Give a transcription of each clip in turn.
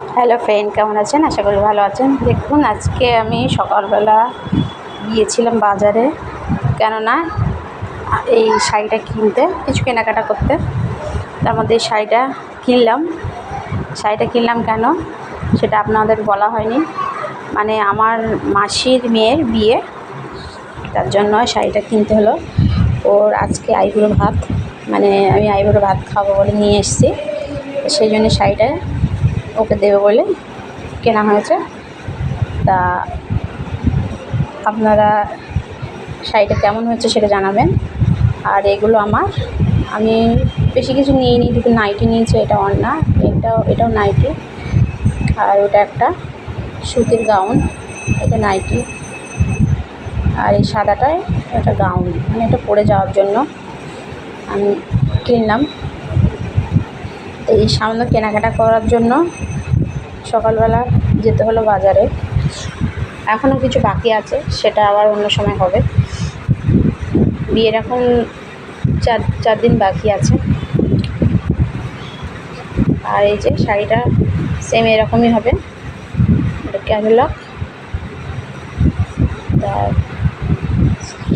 Hello friend কেমন আছেন? আশা করি ভালো আছেন। দেখুন, আজকে আমি সকালবেলা গিয়েছিলাম বাজারে। কেননা, এই শাড়িটা কিনতে, কিছু কেনাকাটা করতে। তার মধ্যে এই শাড়িটা কিনলাম। শাড়িটা কিনলাম কেন? সেটা আপনাদের বলা হয়নি। মানে আমার মাসির মেয়ের বিয়ে। তার জন্য শাড়িটা কিনতে হলো। ওর আজকে আইবুড়ো ভাত। মানে আমি আইবুড়ো ভাত খাব বলে নিয়ে এসেছি। সেই জন্য শাড়িটা ওকে দেবে বলে কেনা হয়েছে। তা আপনারা শাড়িটা কেমন হয়েছে সেটা জানাবেন। আর এগুলো আমার। আমি বেশি কিছু নিইনি, দুটো নাইটি নিয়েছি, এটা অন্না এটাও এটাও নাইটি আর ওটা একটা সুতির গাউন এটা নাইটি আর এই সাদাটায় একটা গাউন মানে এটা পরে যাওয়ার জন্য আমি কিনলাম। এই সামান্য কেনাকাটা করার জন্য সকালবেলা যেতে হলো বাজারে। এখনও কিছু বাকি আছে, সেটা আবার অন্য সময় হবে। বিয়ের এখন চার চার দিন বাকি আছে। আর এই যে শাড়িটা সেম এরকমই হবে। এটা তা,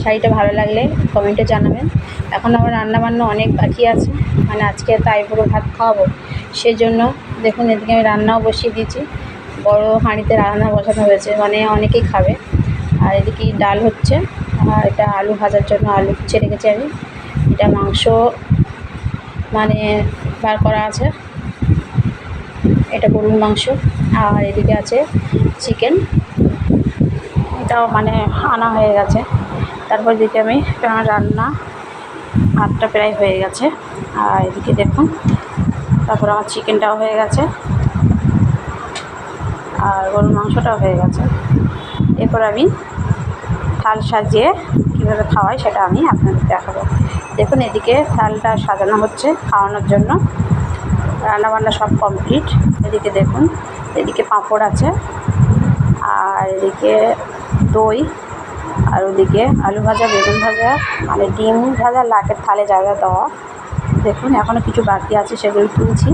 শাড়িটা ভালো লাগলে কমেন্টে জানাবেন। এখন আমার রান্নাবান্না অনেক বাকি আছে মানে আজকে তাই পুরো ভাত খাওয়াবো। সেই জন্য দেখুন, এদিকে আমি রান্নাও বসিয়ে দিয়েছি। বড় হাঁড়িতে রান্না বসানো হয়েছে মানে অনেকেই খাবে। আর এদিকে ডাল হচ্ছে, আর এটা আলু ভাজার জন্য আলু কুচিয়ে রেখেছি আমি। এটা মাংস মানে বার করা আছে। এটা গরুর মাংস, আর এদিকে আছে চিকেন। এটাও মানে আনা হয়ে গেছে। তারপর দিকে আমি রান্না ভাতটা প্রায় হয়ে গেছে। আর এদিকে দেখুন তারপর আমার চিকেনটাও হয়ে গেছে। আর গরুর মাংসটাও হয়ে গেছে। এরপর আমি থাল সাজিয়ে কীভাবে খাওয়াই সেটা আমি আপনাদের দেখাবো। দেখুন, এদিকে থালটা সাজানো হচ্ছে খাওয়ানোর জন্য। রান্নাবান্না সব কমপ্লিট। এদিকে দেখুন, এদিকে পাঁপড় আছে। আর এদিকে দই। আর ওদিকে আলু ভাজা, বেগুন ভাজা মানে ডিম ভাজা লাকের থালে জায়গা দেওয়া। দেখুন এখনও কিছু বাকি আছে সেগুলো তুলছি।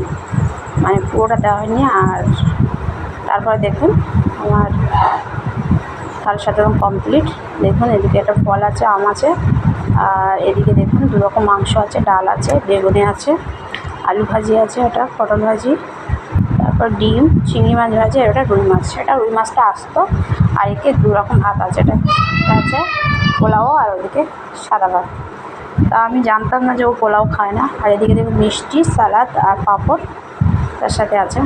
মানে পুরোটা দেওয়া হয়নি আর তারপরে দেখুন আমার থাল সাজানো কমপ্লিট দেখুন, এদিকে একটা ফল আছে, আম আছে। আর এদিকে দেখুন দু রকম মাংস আছে, ডাল আছে, বেগুনি আছে, আলু ভাজি আছে, ওটা পটল ভাজি। তারপর ডিম, চিংড়ি মাছ ভাজি আর ওটা রুই মাছ। এটা রুই মাছটা আসতো, আর একে দু রকম ভাত আছে। এটা আছে পোলাও আর ওদিকে সাদা ভাত। তা আমি জানতাম না যে ও পোলাও খায় না। আর এদিকে দেখুন মিষ্টি, সালাদ আর পাঁপড় তার সাথে আছে।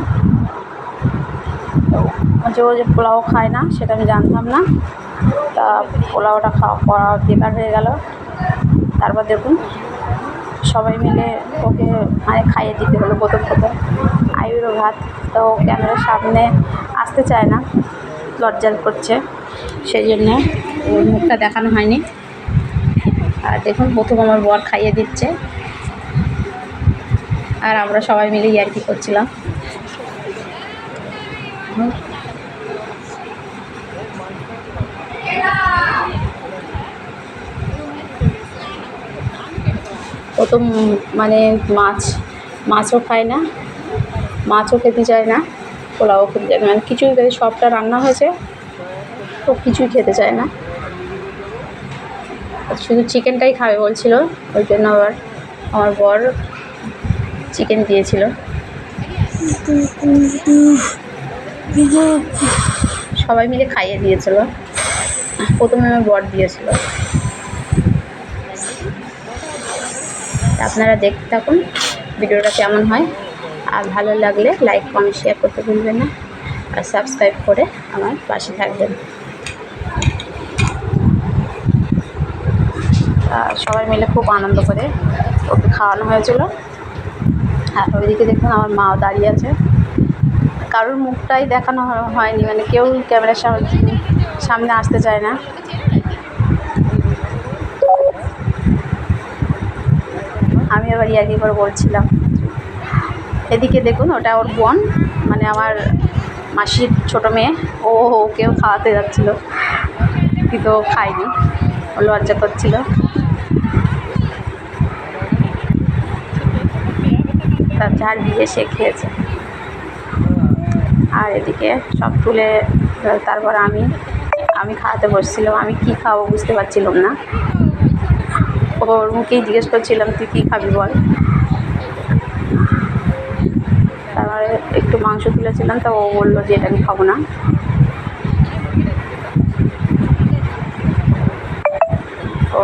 যে ও যে পোলাও খায় না, সেটা আমি জানতাম না। তা পোলাওটা খাওয়া করা বেকার হয়ে গেল। তারপর দেখুন সবাই মিলে ওকে মানে খাইয়ে দিতে হলো প্রথম প্রথম। আয়ুরও ভাত তো ক্যামেরার সামনে আসতে চায় না লজ্জা করছে, সেই জন্যে ওর মুখটা দেখানো হয়নি। আর দেখুন, প্রথম আমার বর খাইয়ে দিচ্ছে। আর আমরা সবাই মিলে ইয়ার্কি করছিলাম। প্রথম মানে মাছ, মাছও খায় না। মাছও খেতে চায় না, পোলাও খেতে চায় না। মানে কিছুই খেতে সবটা রান্না হয়েছে, তো কিছুই খেতে চায় না। শুধু চিকেনটাই খাবে বলছিল, ওই জন্য আবার আমার বর চিকেন দিয়েছিল। সবাই মিলে খাইয়ে দিয়েছিল। প্রথমে আমার বর দিয়েছিল। আপনারা দেখতে থাকুন, ভিডিওটা কেমন হয়। আর ভালো লাগলে লাইক কমেন্ট শেয়ার করতে ভুলবেন না। আর সাবস্ক্রাইব করে আমার পাশে থাকবেন। সবাই মিলে খুব আনন্দ করে ওকে খাওয়ানো হয়েছিল। আর ওইদিকে দেখুন আমার মাও দাঁড়িয়ে আছে। কারোর মুখটাই দেখানো হয়নি মানে কেউ ক্যামেরার সামনে আসতে চায় না। আমি আবার ইয়ার্কি করে বলছিলাম। এদিকে দেখুন, ওটা ওর বোন মানে আমার মাসির ছোটো মেয়ে। ও ওকেও খাওয়াতে যাচ্ছিল, কিন্তু ও খায়নি, ও লজ্জা করছিল। তার যার বিয়ে, সে খেয়েছে। আর এদিকে সব তুলে, তারপর আমি আমি খাওয়াতে বসছিলাম। আমি কি খাব বুঝতে পারছিলাম না। ওর মুখেই জিজ্ঞেস করছিলাম, তুই কী খাবি বল তারপরে একটু মাংস তুলেছিলাম তো ও বলল যে এটা আমি খাব না। ও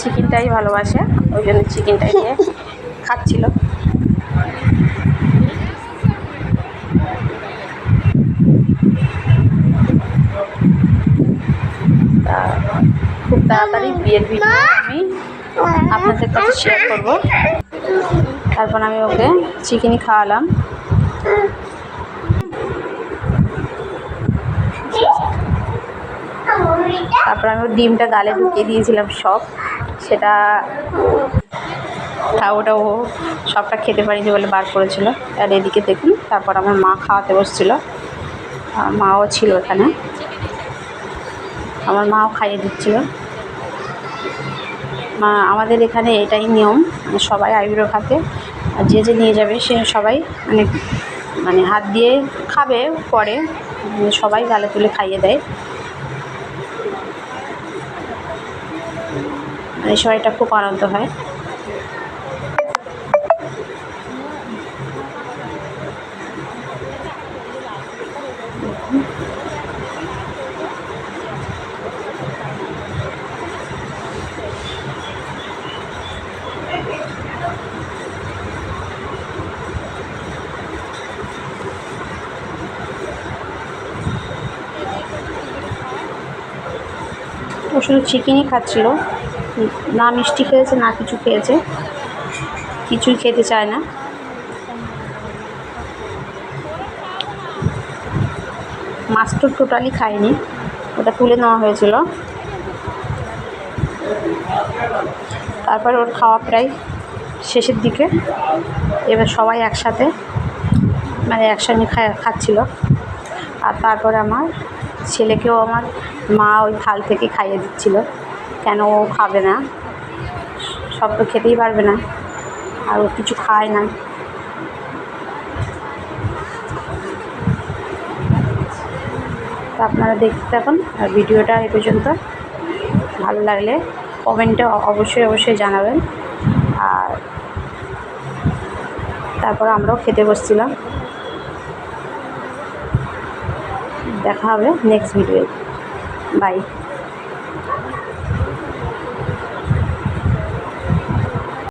চিকেনটাই ভালোবাসে ওই জন্য চিকেনটাই দিয়ে খাচ্ছিল। খুব তাড়াতাড়ি বিয়ের ভিডিও আমি আপনাদের কাছে শেয়ার করব। তারপর আমি ওকে চিকেনই খাওয়ালাম। তারপর আমি ওর ডিমটা গালে ঢুকিয়ে দিয়েছিলাম সব। সেটা তা ওটা ও সবটা খেতে পারিনি বলে বার করেছিল। আর এদিকে দেখুন, তারপর আমার মা খাওয়াতে বসছিল। মাও ছিল এখানে আমার মাও খাইয়ে দিচ্ছিল। মা, আমাদের এখানে এটাই নিয়ম মানে সবাই আইবুড়ো খাতে। আর যে যে নিয়ে যাবে সে সবাই মানে মানে হাত দিয়ে খাবে, পরে সবাই গালে তুলে খাইয়ে দেয়। সময়টা খুব আনন্দ হয়। ও শুধু চিকেনই খাচ্ছিল। না মিষ্টি খেয়েছে, না কিছু খেয়েছে। কিছুই খেতে চায় না। মাছ তো টোটালি খায়নি। ওটা তুলে নেওয়া হয়েছিল। তারপর ওর খাওয়া প্রায় শেষের দিকে। এবার সবাই একসাথে মানে একসঙ্গে খাচ্ছিল। আর তারপরে আমার ছেলেকেও আমার মা ওই থাল থেকে খাইয়ে দিচ্ছিল। কেন ও খাবে না? সব তো খেতেই পারবে না। আর ও কিছু খায় না। আপনারা দেখতে থাকুন, আর ভিডিওটা এই পর্যন্ত। ভালো লাগলে কমেন্টে অবশ্যই অবশ্যই জানাবেন। আর তারপর আমরাও খেতে বসছিলাম। দেখা হবে নেক্সট ভিডিও বাই